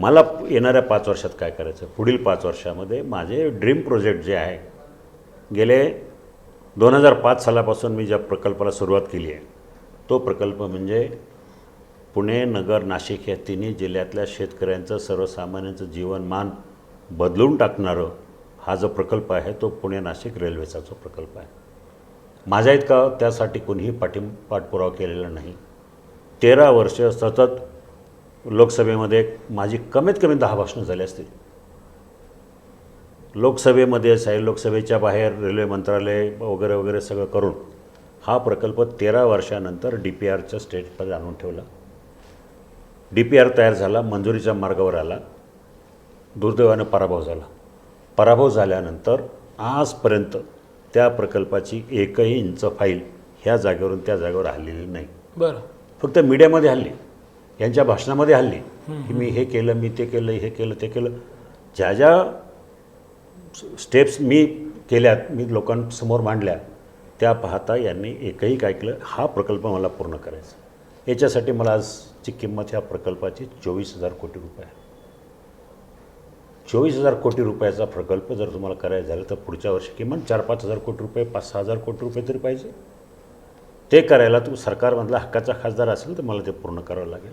मला येणाऱ्या पाच वर्षात काय करायचं? पुढील पाच वर्षामध्ये माझे ड्रीम प्रोजेक्ट जे आहे गेले दोन हजार पाच सालापासून मी ज्या प्रकल्पाला सुरुवात केली आहे तो प्रकल्प म्हणजे पुणे नगर नाशिक या तिन्ही जिल्ह्यातल्या शेतकऱ्यांचं सर्वसामान्यांचं जीवनमान बदलून टाकणारं हा जो प्रकल्प आहे तो पुणे नाशिक रेल्वेचा जो प्रकल्प आहे. माझ्या इतका त्यासाठी कोणीही पाठी पाठपुरावा केलेला नाही. तेरा वर्ष सतत लोकसभेमध्ये माझी कमीत कमी दहा भाषणं झाली असतील. लोकसभेमध्ये आहे लोकसभेच्या बाहेर रेल्वे मंत्रालय वगैरे वगैरे सगळं करून हा प्रकल्प तेरा वर्षानंतर डी पी आरच्या स्टेजमध्ये आणून ठेवला. डी पी आर तयार झाला मंजुरीच्या मार्गावर आला. दुर्दैवानं पराभव झाला. पराभव झाल्यानंतर आजपर्यंत त्या प्रकल्पाची एकही इंच फाईल ह्या जागेवरून त्या जागेवर हल्लेली नाही. बरं. फक्त मीडियामध्ये हल्ली. यांच्या भाषणामध्ये हल्ली की मी हे केलं मी ते केलं हे केलं ते केलं. ज्या ज्या स्टेप्स मी केल्यात मी लोकांसमोर मांडल्या त्या पाहता यांनी एकही काय केलं हा प्रकल्प मला पूर्ण करायचा. याच्यासाठी मला आजची किंमत ह्या प्रकल्पाची चोवीस हजार कोटी रुपये आहे. चोवीस हजार कोटी रुपयाचा प्रकल्प जर तुम्हाला करायचा झाला तर पुढच्या वर्षी किमान चार पाच हजार कोटी रुपये पाच सहा हजार कोटी रुपये तरी पाहिजे. ते करायला तू सरकारमधला हक्काचा खासदार असेल तर मला ते पूर्ण करावं लागेल.